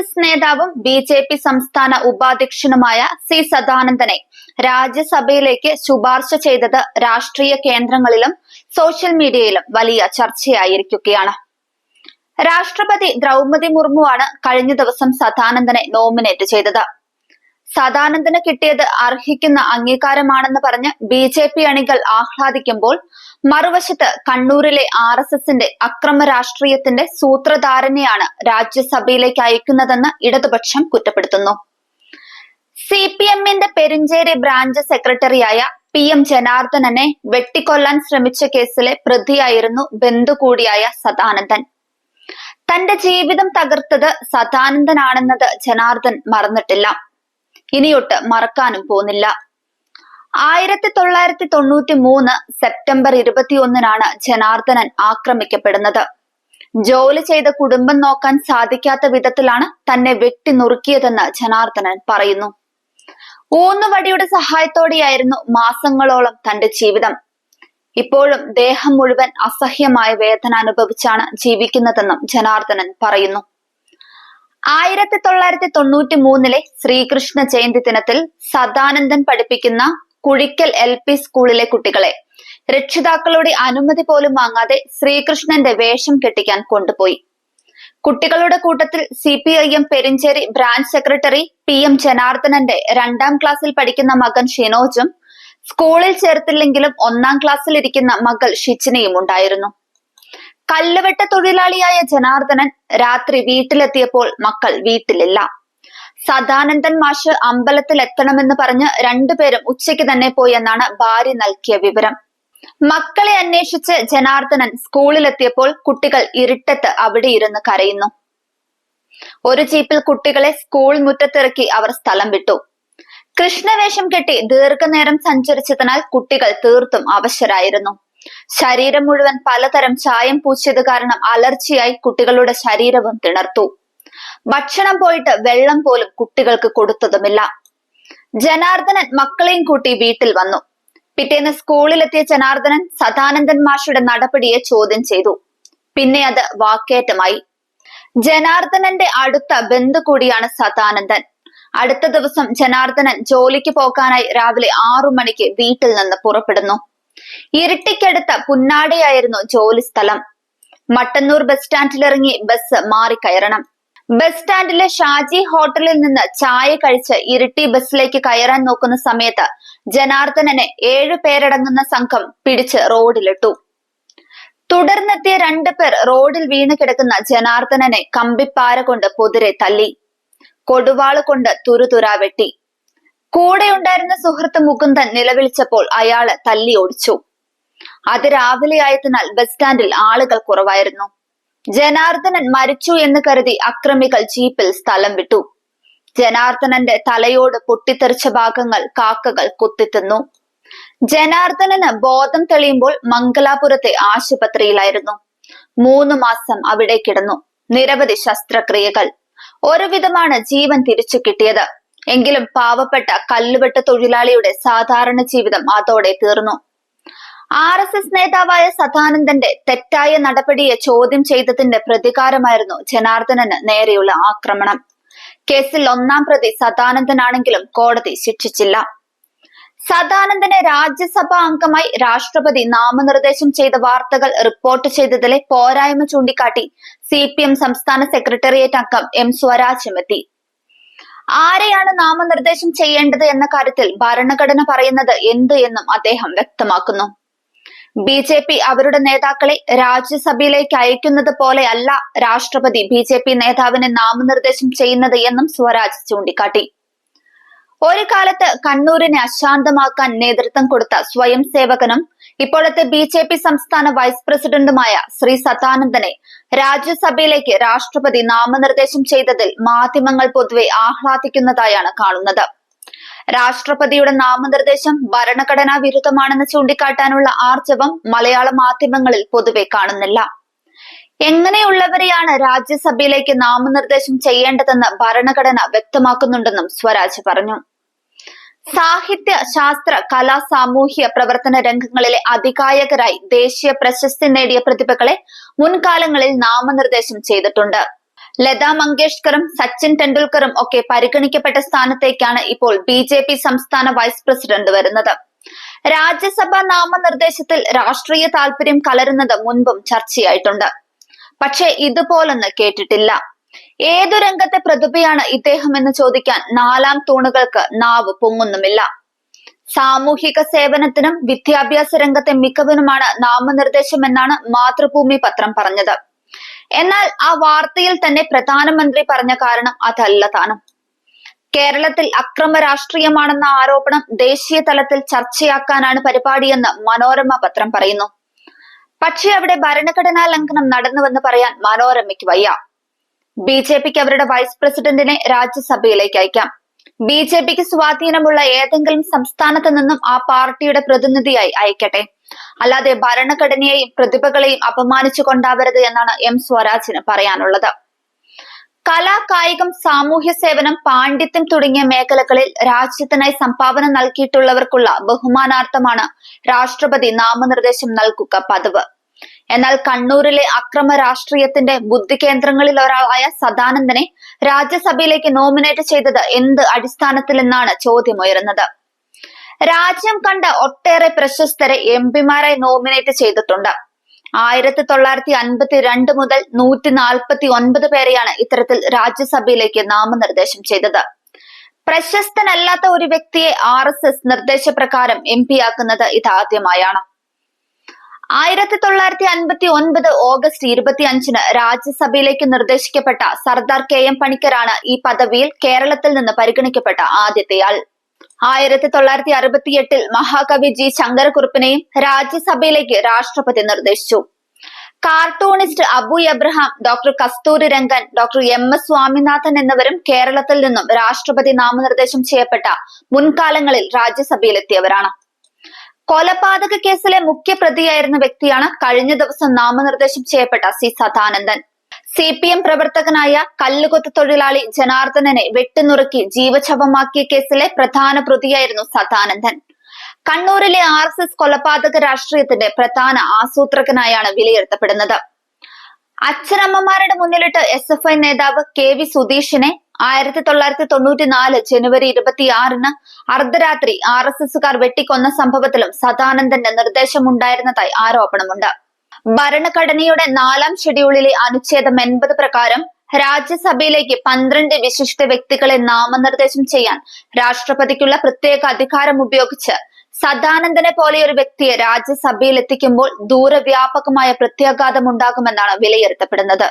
S നേതാവും B J P സംസ്ഥാന ഉപാധ്യക്ഷനുമായ C സദാനന്ദനെ രാജ്യസഭയിലേക്ക് ശുപാർശ ചെയ്തത് രാഷ്ട്രീയ കേന്ദ്രങ്ങളിലും സോഷ്യൽ മീഡിയയിലും വലിയ ചർച്ചയായിരിക്കുകയാണ്. രാഷ്ട്രപതി ദ്രൗപതി മുർമുവാണ് കഴിഞ്ഞ ദിവസം സദാനന്ദനെ നോമിനേറ്റ് ചെയ്തത്. സദാനന്ദന് കിട്ടിയത് അർഹിക്കുന്ന അംഗീകാരമാണെന്ന് പറഞ്ഞ് ബി ജെ പി അണികൾ ആഹ്ലാദിക്കുമ്പോൾ മറുവശത്ത് കണ്ണൂരിലെ ആർ എസ് എസിന്റെ അക്രമ രാഷ്ട്രീയത്തിന്റെ സൂത്രധാരനെയാണ് രാജ്യസഭയിലേക്ക് അയക്കുന്നതെന്ന് ഇടതുപക്ഷം കുറ്റപ്പെടുത്തുന്നു. സി പി എമ്മിന്റെ പെരിഞ്ചേരി ബ്രാഞ്ച് സെക്രട്ടറിയായ പി എം ജനാർദ്ദനനെ വെട്ടിക്കൊല്ലാൻ ശ്രമിച്ച കേസിലെ പ്രതിയായിരുന്നു ബന്ധു കൂടിയായ സദാനന്ദൻ. തന്റെ ജീവിതം തകർത്തത് സദാനന്ദനാണെന്നത് ജനാർദ്ദൻ മറന്നിട്ടില്ല. ഇനിയൊട്ട് മറക്കാനും പോന്നില്ല ആയിരത്തി തൊള്ളായിരത്തി തൊണ്ണൂറ്റി മൂന്ന് സെപ്റ്റംബർ ഇരുപത്തിയൊന്നിനാണ് ജനാർദ്ദനൻ ആക്രമിക്കപ്പെടുന്നത്. ജോലി ചെയ്ത കുടുംബം നോക്കാൻ സാധിക്കാത്ത വിധത്തിലാണ് തന്നെ വെട്ടി നുറുക്കിയതെന്ന് ജനാർദ്ദനൻ പറയുന്നു. ഊന്നുവടിയുടെ സഹായത്തോടെയായിരുന്നു മാസങ്ങളോളം തന്റെ ജീവിതം. ഇപ്പോഴും ദേഹം മുഴുവൻ അസഹ്യമായ വേദന അനുഭവിച്ചാണ് ജീവിക്കുന്നതെന്നും ജനാർദ്ദനൻ പറയുന്നു. ആയിരത്തി തൊള്ളായിരത്തി തൊണ്ണൂറ്റി മൂന്നിലെ ശ്രീകൃഷ്ണ ജയന്തി ദിനത്തിൽ സദാനന്ദൻ പഠിപ്പിക്കുന്ന കുഴിക്കൽ എൽ പി സ്കൂളിലെ കുട്ടികളെ രക്ഷിതാക്കളുടെ അനുമതി പോലും വാങ്ങാതെ ശ്രീകൃഷ്ണന്റെ വേഷം കെട്ടിക്കാൻ കൊണ്ടുപോയി. കുട്ടികളുടെ കൂട്ടത്തിൽ C P I M Perincheri branch secretary P M ജനാർദ്ദനന്റെ രണ്ടാം ക്ലാസ്സിൽ പഠിക്കുന്ന മകൻ ഷിനോജും സ്കൂളിൽ ചേർത്തില്ലെങ്കിലും ഒന്നാം ക്ലാസ്സിൽ ഇരിക്കുന്ന മകൾ ഷിച്ചിനയും ഉണ്ടായിരുന്നു കല്ലുവെട്ട തൊഴിലാളിയായ ജനാർദ്ദനൻ രാത്രി വീട്ടിലെത്തിയപ്പോൾ മക്കൾ വീട്ടിലില്ല. സദാനന്ദൻ മാഷ് അമ്പലത്തിൽ എത്തണമെന്ന് പറഞ്ഞ് രണ്ടുപേരും ഉച്ചയ്ക്ക് തന്നെ പോയി എന്നാണ് ഭാര്യ നൽകിയ വിവരം. മക്കളെ അന്വേഷിച്ച് ജനാർദ്ദനൻ സ്കൂളിലെത്തിയപ്പോൾ കുട്ടികൾ ഇരുട്ടത്ത് അവിടെ ഇരുന്ന് കരയുന്നു. ഒരു ജീപ്പിൽ കുട്ടികളെ സ്കൂൾ മുറ്റത്തിറക്കി അവർ സ്ഥലം വിട്ടു. കൃഷ്ണവേഷം കെട്ടി ദീർഘനേരം സഞ്ചരിച്ചതിനാൽ കുട്ടികൾ തീർത്തും അവശരായിരുന്നു. ശരീരം മുഴുവൻ പലതരം ചായം പൂച്ചത് കാരണം അലർച്ചയായി കുട്ടികളുടെ ശരീരവും തിണർത്തു. ഭക്ഷണം പോയിട്ട് വെള്ളം പോലും കുട്ടികൾക്ക് കൊടുത്തതുമില്ല. ജനാർദ്ദനൻ മക്കളെയും കൂട്ടി വീട്ടിൽ വന്നു. പിറ്റേന്ന് സ്കൂളിലെത്തിയ ജനാർദ്ദനൻ സദാനന്ദൻ മാഷയുടെ നടപടിയെ ചോദ്യം ചെയ്തു. പിന്നെ അത് വാക്കേറ്റമായി. ജനാർദ്ദനന്റെ അടുത്ത ബന്ധു കൂടിയാണ് സദാനന്ദൻ. അടുത്ത ദിവസം ജനാർദ്ദനൻ ജോലിക്ക് പോകാനായി രാവിലെ ആറു മണിക്ക് വീട്ടിൽ നിന്ന് പുറപ്പെടുന്നു. ഇരിട്ടിക്കടുത്ത പുന്നാടിയായിരുന്നു ജോലി സ്ഥലം. മട്ടന്നൂർ ബസ് സ്റ്റാൻഡിലിറങ്ങി ബസ് മാറി കയറണം. ബസ് സ്റ്റാൻഡിലെ ഷാജി ഹോട്ടലിൽ നിന്ന് ചായ കഴിച്ച് ഇരിട്ടി ബസ്സിലേക്ക് കയറാൻ നോക്കുന്ന സമയത്ത് ജനാർദ്ദനനെ ഏഴു പേരടങ്ങുന്ന സംഘം പിടിച്ച് റോഡിലിട്ടു. തുടർന്നെത്തിയ രണ്ടു പേർ റോഡിൽ വീണ് കിടക്കുന്ന ജനാർദ്ദനനെ കമ്പിപ്പാര കൊണ്ട് പൊതിരെ തല്ലി. കൊടുവാൾ കൊണ്ട് തുരുതുരാ വെട്ടി. കൂടെ ഉണ്ടായിരുന്ന സുഹൃത്ത് മുകുന്ദൻ നിലവിളിച്ചപ്പോൾ അയാൾ തല്ലി ഓടിച്ചു. അത് രാവിലെ ആയതിനാൽ ബസ് സ്റ്റാൻഡിൽ ആളുകൾ കുറവായിരുന്നു. ജനാർദ്ദനൻ മരിച്ചു എന്ന് കരുതി അക്രമികൾ ജീപ്പിൽ സ്ഥലം വിട്ടു. ജനാർദ്ദനന്റെ തലയോട് പൊട്ടിത്തെറിച്ച ഭാഗങ്ങൾ കാക്കകൾ കുത്തിത്തിന്നു. ജനാർദ്ദനന് ബോധം തെളിയുമ്പോൾ മംഗലാപുരത്തെ ആശുപത്രിയിലായിരുന്നു. മൂന്ന് മാസം അവിടെ കിടന്നു. നിരവധി ശസ്ത്രക്രിയകൾ. ഒരുവിധമാണ് ജീവൻ തിരിച്ചു കിട്ടിയത്. എങ്കിലും പാവപ്പെട്ട കല്ലുവെട്ട തൊഴിലാളിയുടെ സാധാരണ ജീവിതം അതോടെ തീർന്നു. ആർ എസ് എസ് നേതാവായ സദാനന്ദന്റെ തെറ്റായ നടപടിയെ ചോദ്യം ചെയ്തതിന്റെ പ്രതികാരമായിരുന്നു ജനാർദ്ദനന് നേരെയുള്ള ആക്രമണം. കേസിൽ ഒന്നാം പ്രതി സദാനന്ദനാണെങ്കിലും കോടതി ശിക്ഷിച്ചില്ല. സദാനന്ദനെ രാജ്യസഭാ അംഗമായി രാഷ്ട്രപതി നാമനിർദ്ദേശം ചെയ്ത വാർത്തകൾ റിപ്പോർട്ട് ചെയ്തതിലെ പോരായ്മ ചൂണ്ടിക്കാട്ടി സി സംസ്ഥാന സെക്രട്ടേറിയറ്റ് അംഗം എം സ്വരാജ് എത്തി. ആരെയാണ് നാമനിർദ്ദേശം ചെയ്യേണ്ടത് എന്ന കാര്യത്തിൽ ഭരണഘടന പറയുന്നത് എന്ത് എന്നും അദ്ദേഹം വ്യക്തമാക്കുന്നു. ബി ജെ പി അവരുടെ നേതാക്കളെ രാജ്യസഭയിലേക്ക് അയക്കുന്നത് പോലെയല്ല രാഷ്ട്രപതി ബി ജെ പി നേതാവിനെ നാമനിർദ്ദേശം ചെയ്യുന്നത് എന്നും സ്വരാജ് ചൂണ്ടിക്കാട്ടി. ഒരു കാലത്ത് കണ്ണൂരിനെ അശാന്തമാക്കാൻ നേതൃത്വം കൊടുത്ത സ്വയം സേവകനും ഇപ്പോഴത്തെ ബി ജെ പി സംസ്ഥാന വൈസ് പ്രസിഡന്റുമായ ശ്രീ സദാനന്ദനെ രാജ്യസഭയിലേക്ക് രാഷ്ട്രപതി നാമനിർദ്ദേശം ചെയ്തതിൽ മാധ്യമങ്ങൾ പൊതുവെ ആഹ്ലാദിക്കുന്നതായാണ് കാണുന്നത്. രാഷ്ട്രപതിയുടെ നാമനിർദ്ദേശം ഭരണഘടനാ വിരുദ്ധമാണെന്ന് ചൂണ്ടിക്കാട്ടാനുള്ള ആർജവം മലയാള മാധ്യമങ്ങളിൽ പൊതുവെ കാണുന്നില്ല. എങ്ങനെയുള്ളവരെയാണ് രാജ്യസഭയിലേക്ക് നാമനിർദ്ദേശം ചെയ്യേണ്ടതെന്ന് ഭരണഘടന വ്യക്തമാക്കുന്നുണ്ടെന്നും സ്വരാജ് പറഞ്ഞു. സാഹിത്യ ശാസ്ത്ര കലാ സാമൂഹ്യ പ്രവർത്തന രംഗങ്ങളിലെ അധികായകരായി ദേശീയ പ്രശസ്തി നേടിയ പ്രതിഭകളെ മുൻകാലങ്ങളിൽ നാമനിർദ്ദേശം ചെയ്തിട്ടുണ്ട്. ലതാ മങ്കേഷ്കറും സച്ചിൻ ടെണ്ടുൽക്കറും ഒക്കെ പരിഗണിക്കപ്പെട്ട സ്ഥാനത്തേക്കാണ് ഇപ്പോൾ ബി ജെ പി സംസ്ഥാന വൈസ് പ്രസിഡന്റ് വരുന്നത്. രാജ്യസഭാ നാമനിർദ്ദേശത്തിൽ രാഷ്ട്രീയ താല്പര്യം കലരുന്നത് മുൻപും ചർച്ചയായിട്ടുണ്ട്. പക്ഷേ ഇതുപോലൊന്ന് കേട്ടിട്ടില്ല. ഏതു രംഗത്തെ പ്രതിഭയാണ് ഇദ്ദേഹം എന്ന് ചോദിക്കാൻ നാലാം തൂണുകൾക്ക് നാവ് പൊങ്ങുന്നുമില്ല. സാമൂഹിക സേവനത്തിനും വിദ്യാഭ്യാസ രംഗത്തെ മികവിനുമാണ് നാമനിർദ്ദേശം എന്നാണ് മാതൃഭൂമി പത്രം പറഞ്ഞത്. എന്നാൽ ആ വാർത്തയിൽ തന്നെ പ്രധാനമന്ത്രി പറഞ്ഞ കാരണം അതല്ല താനും. കേരളത്തിൽ അക്രമ രാഷ്ട്രീയമാണെന്ന ആരോപണം ദേശീയ തലത്തിൽ ചർച്ചയാക്കാനാണ് പരിപാടിയെന്ന് മനോരമ പത്രം പറയുന്നു. പക്ഷേ അവിടെ ഭരണഘടനാ ലംഘനം നടന്നുവെന്ന് പറയാൻ മനോരമയ്ക്ക് വയ്യ. ബി ജെ പിക്ക് അവരുടെ വൈസ് പ്രസിഡന്റിനെ രാജ്യസഭയിലേക്ക് അയക്കാം. ബി ജെ പിക്ക് സ്വാധീനമുള്ള ഏതെങ്കിലും സംസ്ഥാനത്ത് നിന്നും ആ പാർട്ടിയുടെ പ്രതിനിധിയായി അയക്കട്ടെ. അല്ലാതെ ഭരണഘടനയെയും പ്രതിഭകളെയും അപമാനിച്ചു കൊണ്ടാവരുത് എന്നാണ് എം സ്വരാജിന് പറയാനുള്ളത്. കല കായികം സാമൂഹ്യ സേവനം പാണ്ഡിത്യം തുടങ്ങിയ മേഖലകളിൽ രാജ്യത്തിനായി സംഭാവന നൽകിയിട്ടുള്ളവർക്കുള്ള ബഹുമാനാർത്ഥമാണ് രാഷ്ട്രപതി നാമനിർദ്ദേശം നൽകുക പതിവ്. എന്നാൽ കണ്ണൂരിലെ അക്രമ രാഷ്ട്രീയത്തിന്റെ ബുദ്ധി കേന്ദ്രങ്ങളിൽ ഒരാളായ സദാനന്ദനെ രാജ്യസഭയിലേക്ക് നോമിനേറ്റ് ചെയ്തത് എന്ത് അടിസ്ഥാനത്തിലെന്നാണ് ചോദ്യമുയരുന്നത്. രാജ്യം കണ്ട ഒട്ടേറെ പ്രശസ്തരെ എം പിമാരായി നോമിനേറ്റ് ചെയ്തിട്ടുണ്ട്. ആയിരത്തി തൊള്ളായിരത്തി അൻപത്തി രണ്ട് മുതൽ നൂറ്റി നാൽപ്പത്തി ഒൻപത് പേരെയാണ് ഇത്തരത്തിൽ രാജ്യസഭയിലേക്ക് നാമനിർദ്ദേശം ചെയ്തത്. പ്രശസ്തനല്ലാത്ത ഒരു വ്യക്തിയെ ആർ എസ് എസ് നിർദ്ദേശപ്രകാരം എം പി ആക്കുന്നത് ഇതാദ്യമായാണ്. ആയിരത്തി തൊള്ളായിരത്തി അൻപത്തി ഒൻപത് ഓഗസ്റ്റ് ഇരുപത്തി അഞ്ചിന് രാജ്യസഭയിലേക്ക് നിർദ്ദേശിക്കപ്പെട്ട സർദാർ കെ എം പണിക്കരാണ് ഈ പദവിയിൽ കേരളത്തിൽ നിന്ന് പരിഗണിക്കപ്പെട്ട ആദ്യത്തെയാൾ. ആയിരത്തി തൊള്ളായിരത്തി അറുപത്തിയെട്ടിൽ മഹാകവി ജി ശങ്കരക്കുറുപ്പിനെയും രാജ്യസഭയിലേക്ക് രാഷ്ട്രപതി നിർദ്ദേശിച്ചു. Cartoonist Abu Abraham doctor Kasturi Rangan doctor M S Swaminathan എന്നിവരും കേരളത്തിൽ നിന്നും രാഷ്ട്രപതി നാമനിർദ്ദേശം ചെയ്യപ്പെട്ട മുൻകാലങ്ങളിൽ രാജ്യസഭയിലെത്തിയവരാണ്. കൊലപാതക കേസിലെ മുഖ്യപ്രതിയായിരുന്ന വ്യക്തിയാണ് കഴിഞ്ഞ ദിവസം നാമനിർദ്ദേശം ചെയ്യപ്പെട്ട C Sadanandan. C P M പ്രവർത്തകനായ കല്ലുകൊത്ത് തൊഴിലാളി ജനാർദ്ദനനെ വെട്ടിനുറുക്കി ജീവശവമാക്കിയ കേസിലെ പ്രധാന പ്രതിയായിരുന്നു സദാനന്ദൻ. കണ്ണൂരിലെ ആർ എസ് എസ് കൊലപാതക രാഷ്ട്രീയത്തിന്റെ പ്രധാന ആസൂത്രകനായാണ് വിലയിരുത്തപ്പെടുന്നത്. അച്ഛനമ്മമാരുടെ മുന്നിലിട്ട് എസ് എഫ് ഐ നേതാവ് കെ വി സുധീഷിനെ ആയിരത്തി തൊള്ളായിരത്തി തൊണ്ണൂറ്റി നാല് ജനുവരി ഇരുപത്തിയാറിന് അർദ്ധരാത്രി ആർ എസ് എസുകാർ വെട്ടിക്കൊന്ന സംഭവത്തിലും സദാനന്ദന്റെ നിർദ്ദേശമുണ്ടായിരുന്നതായി ആരോപണമുണ്ട്. ഭരണഘടനയുടെ നാലാം ഷെഡ്യൂളിലെ അനുച്ഛേദം എൺപത് പ്രകാരം രാജ്യസഭയിലേക്ക് പന്ത്രണ്ട് വിശിഷ്ട വ്യക്തികളെ നാമനിർദ്ദേശം ചെയ്യാൻ രാഷ്ട്രപതിക്കുള്ള പ്രത്യേക അധികാരം ഉപയോഗിച്ച് സദാനന്ദനെ പോലെ ഒരു വ്യക്തിയെ രാജ്യസഭയിൽ എത്തിക്കുമ്പോൾ ദൂരവ്യാപകമായ പ്രത്യാഘാതം ഉണ്ടാകുമെന്നാണ് വിലയിരുത്തപ്പെടുന്നത്.